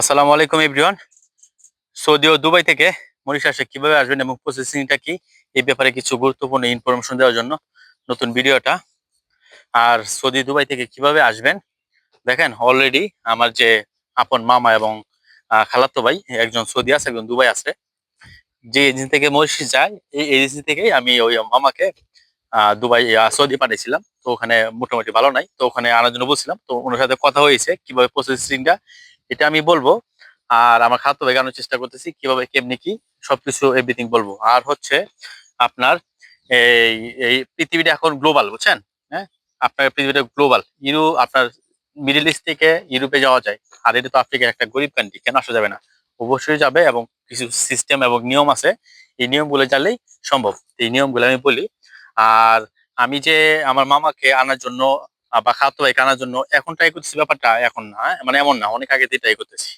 আসসালামু আলাইকুম everyone. Saudi ও Dubai থেকে মরিশাসে কীভাবে আসবেন এবং প্রসেসিংটা কি? এই ব্যাপারে কিছু গুরুত্বপূর্ণ ইনফরমেশন দেওয়ার জন্য নতুন ভিডিওটা। আর সৌদি দুবাই থেকে কীভাবে আসবেন? দেখেন অলরেডি আমার যে আপন মামা এবং খালাতো ভাই, একজন সৌদি আছে, একজন দুবাই আছে। যে এজেন্সি থেকে মরিশাস যায়, এই এজেন্সি থেকেই আমি ওই মামাকে দুবাই সৌদি পাঠিয়েছিলাম তো ওখানে মোটামুটি ভালো নাই। তো ওখানে আনার জন্য বলছিলাম। তো ওনার সাথে কথা হয়েছে, কীভাবে প্রসেসিংটা এটা আমি বলব। আর আমার খাদ্য বেগানোর চেষ্টা করতেছি, কীভাবে, কেমনি কি, সবকিছু এভরিথিং বলব। আর হচ্ছে আপনার এই এই পৃথিবীটা এখন গ্লোবাল বুঝছেন? হ্যাঁ? আপনার পৃথিবীটা গ্লোবাল ইউরো, আপনার মিডিল ইস্ট থেকে ইউরোপে যাওয়া যায়। আর এটা তো আফ্রিকার একটা গরিব কান্ট্রি কেন আসা যাবে না? অবশ্যই যাবে এবং কিছু সিস্টেম এবং নিয়ম আছে। এই নিয়মগুলো জানলেই সম্ভব। এই নিয়মগুলো আমি বলি। আর আমি যে আমার মামাকে আনার জন্য বা খাদ্য ভাইকে আনার জন্য এখন ট্রাই করতেছি, ব্যাপারটা এখন না হ্যাঁ? মানে এমন না, অনেক আগে দিয়ে ট্রাই করতেছি।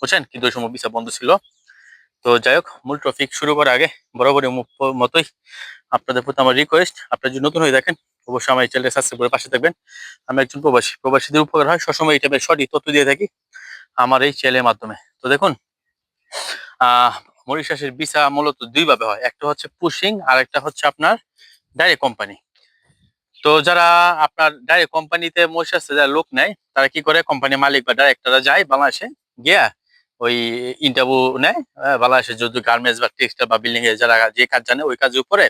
বুঝছেন? কিন্তু ওই সময় ভিসা বন্ধ ছিল। তো যাই হোক, মূল টপিক শুরু করার আগে বরাবরই মতোই আপনাদের প্রতি আমার রিকোয়েস্ট আপনারা যদি নতুন হয়ে দেখেন অবশ্যই আমার এই চ্যানেল সাবস্ক্রাইব করে পাশে থাকবেন। আমি একজন প্রবাসী। প্রবাসীদের উপকার হয় সবসময় এই টাইপের সঠিক তথ্য দিয়ে থাকি আমার এই চ্যানেলের মাধ্যমে। তো দেখুন মরিশাসের ভিসা মূলত দুইভাবে হয়। একটা হচ্ছে পুশিং আর একটা হচ্ছে আপনার ডাইরেক্ট কোম্পানি তো যারা আপনার ডাইরেক্ট কোম্পানিতে মরিশাসে যারা লোক নেয় তারা কি করে? কোম্পানির মালিক বা ডাইরেক্টররা যায় বাংলাদেশে গিয়া ওই ইন্টারভিউ নেয় আহ, বাংলাদেশে যদি গার্মেন্টস বা টেক্সটাইল বা বিল্ডিং এ যারা যে কাজ জানে ওই কাজের উপরে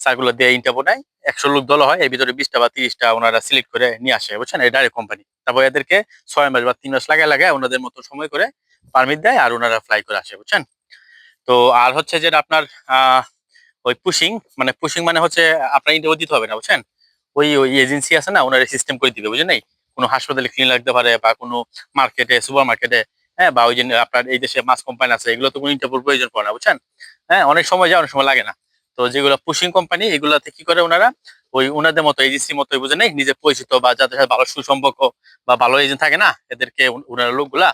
সার্কুলার দিয়ে ইন্টারভিউ নেয়। একশো লোক দল হয় এর ভিতরে বিশটা বা তিরিশটা ওনারা সিলেক্ট করে নিয়ে আসে বুঝছেন? এই ডাইরেক্ট কোম্পানি তারপর এদেরকে ছয় মাস বা তিন মাস লাগায় লাগায় ওনাদের মতো সময় করে পারমিট দেয় আর ওনারা ফ্লাই করে আসে বুঝছেন? তো আর হচ্ছে যে আপনার ওই পুশিং মানে পুশিং মানে হচ্ছে আপনার ইন্টারভিউ দিতে হবে না বুঝছেন? ওই ওই এজেন্সি আছে না, ওনারা সিস্টেম করে দিবে, বুঝলেন নাই? কোনো হাসপাতালে ক্লিন লাগতে পারে বা কোনো মার্কেটে সুপার মার্কেটে হ্যাঁ বা ওই যে আপনার এই দেশে মাছ কোম্পানি আছে, এগুলো তো কোনো ইন্টারভিউ প্রয়োজন পড়ে না, বুঝছেন? হ্যাঁ অনেক সময় যায়, অনেক সময় লাগে না। তো যেগুলো পুশিং কোম্পানি এগুলাতে কি করে ওনারা? ওই ওনাদের মতো এজেন্সি মতো বুঝে নেই? নিজে পরিচিত বা যাদের সাথে ভালো সুসম্পর্ক বা ভালো এজেন্ট থাকে না, এদেরকে ওনারা লোকগুলা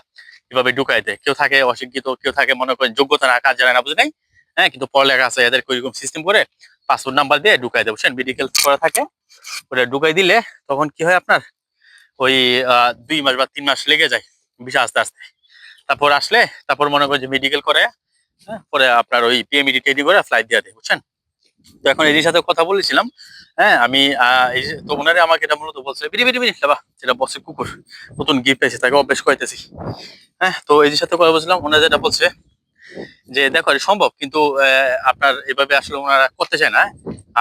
এভাবে ঢুকাই দেয়। কেউ থাকে অশিক্ষিত, কেউ থাকে মনে করেন যোগ্যতা না, কাজ জানে না বুঝে নাই? হ্যাঁ কিন্তু পড়ালেখা আছে এদেরকে ওইরকম সিস্টেম করে পাসপোর্ট নাম্বার দিয়ে ঢুকাই দেয় বুঝছেন মেডিকেল করা থাকে ওটা ঢুকাই দিলে তখন কি হয় আপনার? ওই দুই মাস বা তিন মাস লেগে যায় ভিসা আস্তে আস্তে। তারপর আসলে তারপর মনে করেন যে মেডিকেল করে হ্যাঁ, পরে আপনার ওই পিএমইডি টেডি করে ফ্লাইট দিয়ে দেয় বুঝছেন? তো এখন এদের সাথে কথা বলেছিলাম হ্যাঁ আমি তো ওনারে আমাকে এটা মূলত বলছে বিড়ি বিড়ি বিড়ি বাবা যেটা বসে কুকুর নতুন গিফট পেয়েছে তাকে অভ্যেস করাইতেছি। হ্যাঁ তো যে সাথে কথা বলছিলাম ওনারা যেটা বলছে যে দেখো সম্ভব, কিন্তু আপনার এভাবে আসলে ওনারা করতে চায় না,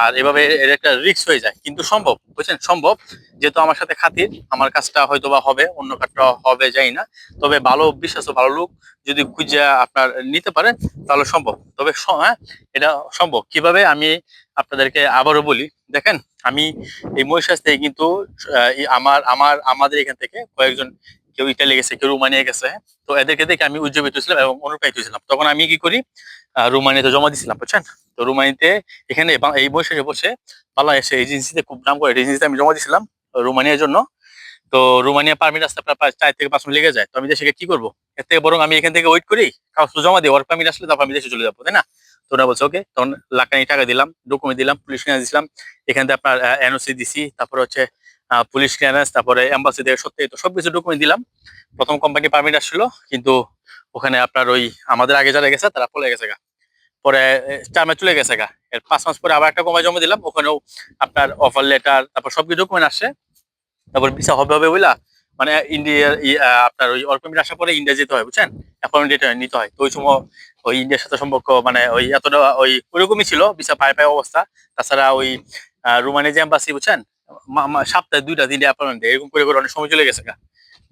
আর এভাবে এর একটা রিস্ক হয়ে যায়, কিন্তু সম্ভব, বুঝছেন? সম্ভব, যেহেতু আমার সাথে খাতির, আমার কাজটা হয়তো বা হবে, অন্য কাজটা হবে যাই না, তবে ভালো বিশ্বাস ভালো লোক যদি খুঁজে আপনার নিতে পারেন, তাহলে সম্ভব। তবে হ্যাঁ এটা সম্ভব। কীভাবে আমি আপনাদেরকে আবারও বলি, দেখেন, আমি এই মহিষাস থেকে কিন্তু আমার আমার, আমাদের এখান থেকে কয়েকজন কেউ ইটালি গেছে কেউ রোমানিয়া গেছে, তো এদেরকে দেখে আমি উজ্জীবিত ছিলাম এবং অনুপ্রাণিত ছিলাম তখন আমি কি করি? রোমানিয়াতে জমা দিছিলাম, বুঝছেন? তো রোমানিতে এখানে এই বয়সে বসে বাংলাদেশে এজেন্সিতে খুব নাম করে এজেন্সিতে আমি জমা দিছিলাম, রোমানিয়ার জন্য। তো রোমানিয়া পারমিট আসতে প্রায় চার থেকে পাঁচ মিনিট লেগে যায়। তো আমি দেশে কি করব? এর থেকে বরং আমি এখান থেকে ওয়েট করি কাগজ জমা দিই ওয়ার্ক পারমিট আসলে তারপর আমি দেশে চলে যাব, তাই না? তো ওরা বলছে ওকে তখন লাখানি টাকা দিলাম ডকুমেন্ট দিলাম পুলিশ দিলাম এখান থেকে আপনার এনওসি দিছি, তারপর হচ্ছে পুলিশ ক্লিয়ারেন্স, তারপরে এম্বাসি থেকে সত্যি তো সবকিছু ডকুমেন্ট দিলাম। প্রথম কোম্পানি পারমিট আসছিল, কিন্তু ওখানে আপনার ওই আমাদের আগে যারা গেছে, তারা পলে গেছে গা। পরে মাস চলে গেছে গা। এর পাঁচ মাস পরে আবার একটা কোম্পানি জমা দিলাম, ওখানেও আপনার অফার লেটার তারপর সবকিছু ডকুমেন্ট আসছে। তারপর ভিসা হবে হবে বুঝলা? মানে ইন্ডিয়ার আপনার ওই অর্পমিট আসার পরে ইন্ডিয়া যেতে হয়, বুঝছেন? অ্যাপয়েন্টমেন্ট নিতে হয়। তো ওই সময় ওই ইন্ডিয়ার সাথে সম্পর্ক মানে ওই এতটা, ওই ওইরকমই ছিল ভিসা পায়ে পায়ে অবস্থা। তাছাড়া ওই রোমানিয়া যে এম্বাসি বুঝছেন? সপ্তাহে দুইটা তিনটা অ্যাপয়েন্টমেন্ট এরকম করে করে অনেক সময় চলে গেছে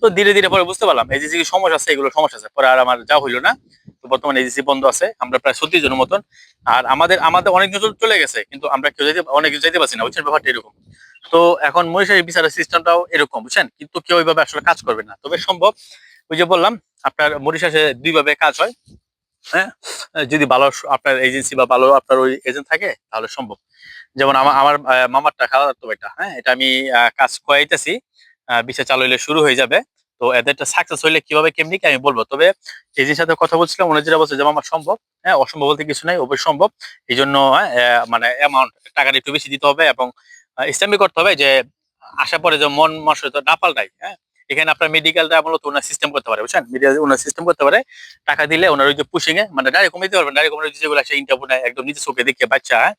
তো ধীরে ধীরে পরে বুঝতে পারলাম এই যে সমস্যা আছে এগুলো সমস্যা আছে, পরে আর আমার যা হইল না। তো বর্তমানে এজেন্সি বন্ধ আছে, আমরা প্রায় সত্যি জনের মতন। আর আমাদের আমাদের অনেক কিছু চলে গেছে, কিন্তু আমরা কেউ যেতে অনেক কিছু যেতে পারছি না, বুঝছেন? ব্যাপারটা এরকম। তো এখন মহিষারি বিচারের সিস্টেমটাও এরকম, বুঝছেন? কিন্তু কেউ ওইভাবে আসলে কাজ করবে না। তবে সম্ভব, ওই যে বললাম, আপনার মরিশাসে দুইভাবে কাজ হয় হ্যাঁ? যদি ভালো আপনার এজেন্সি বা ভালো আপনার ওই এজেন্ট থাকে, তাহলে সম্ভব। যেমন আমার আমার আহ, মামারটা খালাতো এটা হ্যাঁ এটা আমি কাজ করাইতেছি বিচার চালু হইলে শুরু হয়ে যাবে তো এদেরটা সাকসেস হইলে কীভাবে কেমনি আমি বলব তবে এজেন্সির সাথে কথা বলছিলাম উনি যেটা বলছে যে আমার সম্ভব হ্যাঁ অসম্ভব বলতে কিছু নাই অবশ্যই সম্ভব এই জন্য হ্যাঁ, মানে অ্যামাউন্ট টাকাটা একটু বেশি দিতে হবে এবং ইসলামী করতে হবে যে আশা পরে যে মন মনসত না পাল্টাই হ্যাঁ এখানে আপনার মেডিকেলটা মূলত ওনার সিস্টেম করতে পারে বুঝছেন মেডিকেল ওনার সিস্টেম করতে পারে টাকা দিলে ওনার ওই যে পুশিং এ মানে ডাইরেক্ট কমে দিতে পারবেন ডাইরেক্ট কমে যেগুলো আছে ইন্টারভিউ একদম নিজে চোখে দেখে বাচ্চা হ্যাঁ?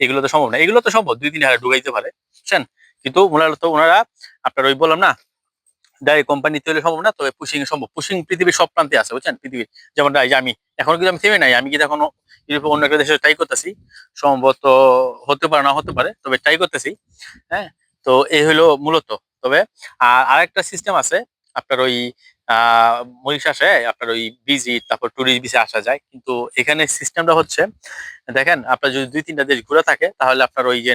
এগুলো তো সম্ভব না। এগুলো তো সম্ভব দুই তিন হাজার ঢুকাইতে পারে, বুঝছেন? কিন্তু মূলত ওনারা, আপনার ওই বললাম না ডাইরেক্ট কোম্পানি তৈরি সম্ভব না, তবে পুশিং সম্ভব। পুশিং পৃথিবীর সব প্রান্তে আছে, বুঝছেন? পৃথিবীর, যেমন আমি, এখন কিন্তু আমি থেমে নাই, আমি কিন্তু এখনও ইউরোপে অন্য একটা দেশে ট্রাই করতেছি। সম্ভবত হতে পারে, না হতে পারে, তবে ট্রাই করতেছি হ্যাঁ? তো এই হলো মূলত, তবে, আর আরেকটা সিস্টেম আছে, আপনার ওই মরিশাসে আপনার ওই ভিজিট, তারপর ট্যুরিস্ট ভিসে আসা যায়। কিন্তু এখানে সিস্টেমটা হচ্ছে, দেখেন, আপনার যদি দুই, তিনটা দেশ ঘুরে থাকে, তাহলে আপনার ওই যে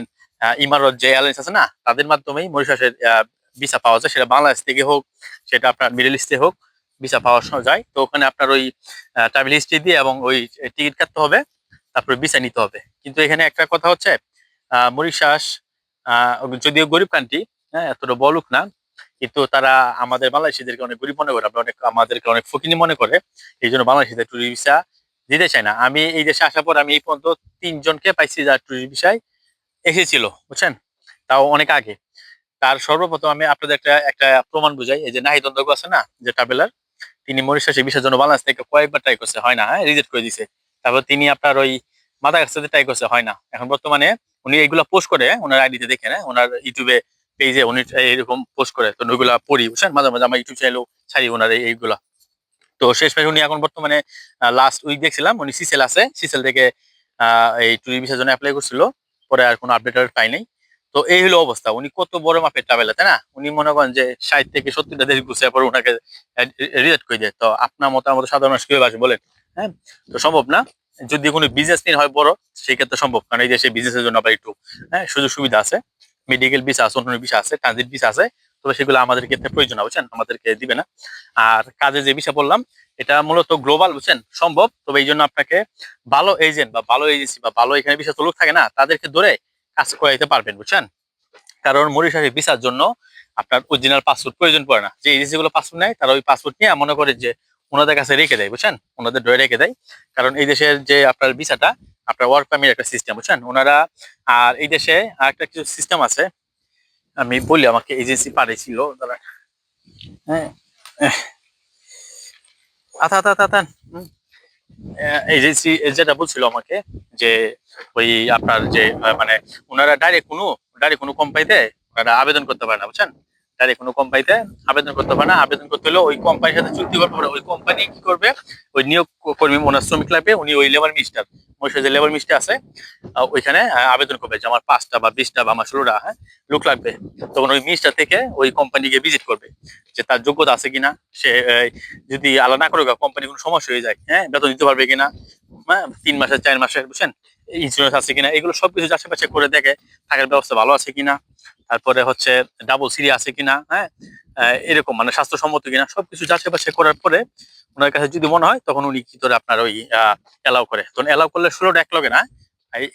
ইমারত যে এয়ারলাইন্স আছে না, তাদের মাধ্যমেই মরিশাসের ভিসা পাওয়া যায়। সেটা বাংলাদেশ থেকে হোক, সেটা আপনার মিডল ইস্টে হোক ভিসা পাওয়া যায়। তো ওখানে আপনার ওই ট্রাভেল হিস্ট্রি দিয়ে এবং ওই টিকিট কাটতে হবে, তারপরে ভিসা নিতে হবে। কিন্তু এখানে একটা কথা হচ্ছে মরিশাস যদিও গরিব কান্ট্রি হ্যাঁ এতটা বলুক না কিন্তু তারা আমাদের বাংলাদেশিদেরকে অনেক গরিব মনে করে অনেক আমাদেরকে অনেক ফকিনি মনে করে এই জন্য বাংলাদেশিদের ট্যুরিস্ট ভিসা দিতে চায় না। আমি এই দেশে আসার পর আমি এই পর্যন্ত তিনজনকে পাইছি যার ট্যুরিস্ট ভিসায় এসেছিল বুঝছেন? তাও অনেক আগে। তার সর্বপ্রথম আমি আপনাদের একটা একটা প্রমাণ বুঝাই এই যে নাহিদ অন্ধক আছে না যে ট্রাভেলার তিনি মরিশাসে ভিসার জন্য বাংলাদেশ থেকে কয়েকবার ট্রাই করছে হয় না হ্যাঁ? রিজেক্ট করে দিছে। তারপর তিনি আপনার ওই মাদাগাস্কারে ট্রাই করছে হয় না। এখন বর্তমানে উনি এইগুলা পোস্ট করে ওনার আইডিতে দেখে হ্যাঁ, ওনার ইউটিউবে পেজে উনি এরকম পোস্ট করে, তো ওইগুলা পড়ি, বুঝছেন? মাঝে মাঝে আমার ইউটিউব চ্যানেলও ছাড়ি ওনার এইগুলা। তো শেষমেশ উনি এখন বর্তমানে লাস্ট উইক দেখছিলাম, উনি সিসেল আছে। সিসেল থেকে এই টুরি ভিসার জন্য অ্যাপ্লাই করছিল। পরে আর কোনো আপডেট পাই নাই। তো এই হলো অবস্থা। উনি কত বড় মাপের ট্রাভেলার তাই না? উনি মনে করেন যে ষাট থেকে সত্তরটা দেশ ঘুষে পরে ওনাকে রিজেক্ট করে দেয়। তো আপনার মতো আমাদের সাধারণ মানুষ কীভাবে বলেন? হ্যাঁ? তো সম্ভব না। যদি কোনো বিজনেস নিয়ে হয় বড় সেই ক্ষেত্রে সম্ভব। কারণ এই দেশে বিজনেসের জন্য আবার একটু হ্যাঁ সুযোগ সুবিধা আছে। মেডিকেল ভিসা আছে অন্য ভিসা আছে ট্রানজিট ভিসা আছে তবে সেগুলো আমাদের ক্ষেত্রে প্রয়োজন বুঝছেন? আমাদেরকে দিবে না। আর কাজে যে বিষয় বললাম, এটা মূলত গ্লোবাল বুঝছেন? সম্ভব, তবে এই জন্য আপনাকে ভালো এজেন্ট বা ভালো এজেন্সি বা ভালো এখানে ভিসা তো লোক থাকে না, তাদেরকে ধরে কাজ করাইতে পারবেন, বুঝছেন? কারণ মরিশাসের ভিসার জন্য আপনার অরিজিনাল পাসপোর্ট প্রয়োজন পড়ে না। যে এজেন্সি গুলো পাসপোর্ট নেয়, তারা ওই পাসপোর্ট নিয়ে মনে করে যে ওনাদের কাছে রেখে দেয়, বুঝছেন? ওনাদের ধরে রেখে দেয়। কারণ এই দেশের যে আপনার ভিসাটা আপনার ওয়ার্ক পারমিট একটা সিস্টেম বুঝছেন? ওনারা, আর এই দেশে আর একটা কিছু সিস্টেম আছে। আমি বলি আমাকে এজেন্সি পাঠিয়েছিল তারা হ্যাঁ আথা আথা আথা এজেন্সি যেটা বলছিল আমাকে, যে ওই আপনার যে মানে ওনারা ডাইরেক্ট কোনো ডাইরেক্ট কোনো কোম্পানিতে ওনারা আবেদন করতে পারে না, বুঝছেন? ডাইরেক্ট কোনো কোম্পানিতে আবেদন করতে পারে না। আবেদন করতে হলে ওই কোম্পানির সাথে চুক্তি করতে পারে ওই কোম্পানি কি করবে? ওই নিয়োগ কর্মী, ওনার শ্রমিক লাগবে, উনি ওই লেবার মিনিস্টার মহিষের যে লেবার মিনিস্টার আছে ওইখানে আবেদন করবে যে আমার পাঁচটা বা বিশটা বা আমার ষোলোটা হ্যাঁ লোক লাগবে। তখন ওই মিনিস্টার থেকে ওই কোম্পানিকে ভিজিট করবে যে তার যোগ্যতা আছে কিনা। সে যদি আলাদা না করে কোম্পানি কোনো সমস্যা হয়ে যায় হ্যাঁ বেতন দিতে পারবে কিনা হ্যাঁ তিন মাসের, চার মাসের, বুঝছেন? ইন্স্যুরেন্স আছে কিনা, এগুলো সবকিছু আশেপাশে করে দেখে, থাকার ব্যবস্থা ভালো আছে কিনা। তারপরে হচ্ছে ডাবল সিরি আছে কিনা হ্যাঁ? এরকম মানে স্বাস্থ্যসম্মত কিনা, সবকিছু যাচাই বাছাই করার পরে ওনার কাছে যদি মনে হয়, তখন উনি কি করে আপনার ওই এলাও করে। তখন এলাও করলে ষোলোটা এক লগে না?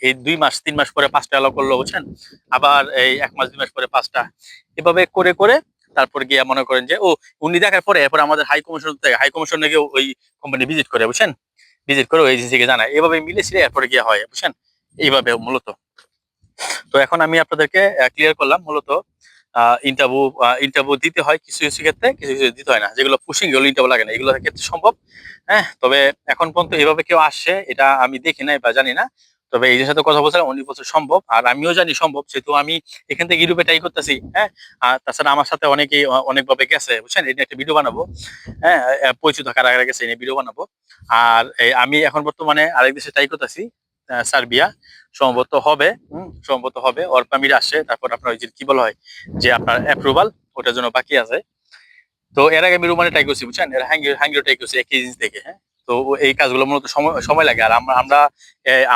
এই- দুই মাস, তিন মাস পরে পাঁচটা এলাও করল, বুঝছেন? আবার এই এক মাস, দুই মাস পরে পাঁচটা। এভাবে করে করে তারপর গিয়ে মনে করেন যে, ও, উনি দেখার পরে, এরপর আমাদের হাই কমিশন থেকে হাই কমিশন থেকে ওই কোম্পানি ভিজিট করে, বুঝছেন? ভিজিট করে ওই এজেন্সিকে জানায়। এভাবে মিলে ছিল এরপরে গিয়ে হয়, বুঝছেন? এইভাবে মূলত। তো এখন আমি আপনাদেরকে ক্লিয়ার করলাম মূলত ইন্টারভিউ ইন্টারভিউ দিতে হয় কিছু কিছু ক্ষেত্রে, কিছু কিছু দিতে হয় না। যেগুলো পুশিং এগুলো ইন্টারভিউ লাগে না, এগুলো ক্ষেত্রে সম্ভব হ্যাঁ? তবে এখন পর্যন্ত এভাবে কেউ আসছে, এটা আমি দেখি নাই বা জানি না। তবে এই সাথে কথা বলছিলাম, উনি বলছে সম্ভব, আর আমিও জানি সম্ভব, যেহেতু আমি এখান থেকে ইউরোপে ট্রাই করতেছি হ্যাঁ? আর তাছাড়া আমার সাথে অনেকেই, অ- অনেকভাবে গেছে, বুঝছেন? এটা একটা ভিডিও বানাবো হ্যাঁ? পরিচিত কারা কারা গেছে, এই ভিডিও বানাবো। আর আমি এখন বর্তমানে আরেক দেশে ট্রাই করতেছি সার্বিয়া। সম্ভবত হবে সম্ভবত হবে ওর পারমিট আসছে তারপর আপনার ওই যে কি বলা হয় যে আপনার অ্যাপ্রুভাল ওটার জন্য বাকি আছে। তো এর আগে আমি রোমানে ট্রাই করছি বুঝছেন? এর হ্যাঙ্গিও হ্যাঙ্গিও ট্রাই করছি একই জিনিস থেকে হ্যাঁ? তো এই কাজগুলো মূলত সময় সময় লাগে। আর আমরা আমরা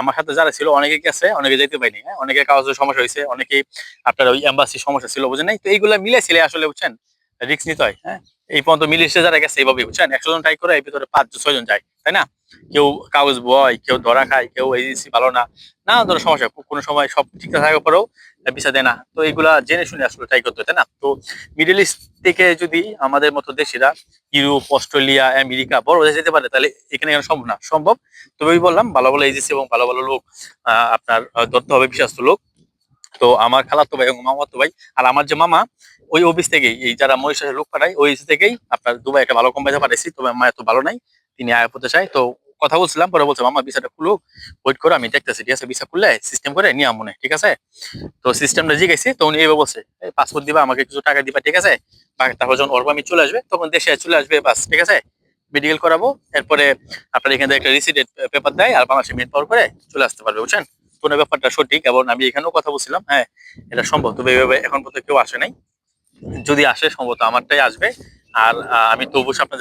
আমার সাথে যারা ছিল অনেকে গেছে অনেকে যেতে পারিনি হ্যাঁ? অনেকে কাগজের সমস্যা হয়েছে অনেকেই আপনার ওই এম্বাসির সমস্যা ছিল বুঝেন নাই? তো এইগুলো মিলে ছিলে আসলে বুঝছেন? রিক্স নিতে হয় হ্যাঁ? এই পর্যন্ত মিলে এসে যারা গেছে এইভাবে বুঝছেন? একশো জন ট্রাই করে এর ভিতরে পাঁচ ছয় জন যায়। তাই না? কেউ কাগজ বয়, কেউ ধরা খায়, কেউ এজেন্সি ভালো না। না ধরো সমস্যা কোনো সময় সব ঠিকঠাক থাকার পরেও ভিসা দেয় না। তো এইগুলা জেনে শুনে আসলে ট্রাই করতে তাই না? তো মিডল ইস্ট থেকে যদি আমাদের মতো দেশিরা, ইউরোপ, অস্ট্রেলিয়া, আমেরিকা বড় দেশে যেতে পারে, তাহলে এখানে কেন সম্ভব না? সম্ভব? তবে বললাম, ভালো ভালো এজেন্সি এবং ভালো ভালো লোক আপনার ধরতে হবে বিশ্বস্ত লোক। তো আমার খালাতো ভাই এবং মামাতো ভাই আর আমার যে মামা, ওই অফিস থেকেই, এই যারা মহিষাসের লোক পাঠায়, ওই অফিস থেকেই আপনার দুবাই একটা ভালো কোম্পানিতে পাঠাইছি, তবে মা এত ভালো নাই। তিনি আয় করতে চায়। তো কথা বলছিলাম, পরে বলছে, মামা, ভিসাটা খুলুক ওয়েট করে, আমি দেখতেছি, ঠিক আছে, ভিসা খুললে সিস্টেম করে নিয়ে মনে ঠিক আছে? তো সিস্টেমটা জিজ্ঞেসি তো উনি এইভাবে বলছে পাসপোর্ট দিবা, আমাকে কিছু টাকা দিবা, ঠিক আছে? তারপর যখন ওর আমি চলে আসবে, তখন দেশে চলে আসবে, বাস, ঠিক আছে? মেডিকেল করাবো, এরপরে আপনার এখান একটা রিসিডেন্ট পেপার দেয়, আর বাংলাদেশে মেন পাওয়ার করে চলে আসতে পারবে, বুঝছেন? ওনার ব্যাপারটা সঠিক, এবং আমি এখানেও কথা বলছিলাম হ্যাঁ এটা সম্ভব, তবে এইভাবে এখন পর্যন্ত কেউ আসে নাই। যদি আসে, সম্ভবত আমারটাই আসবে, আর আমি তো অবশ্যই আপনার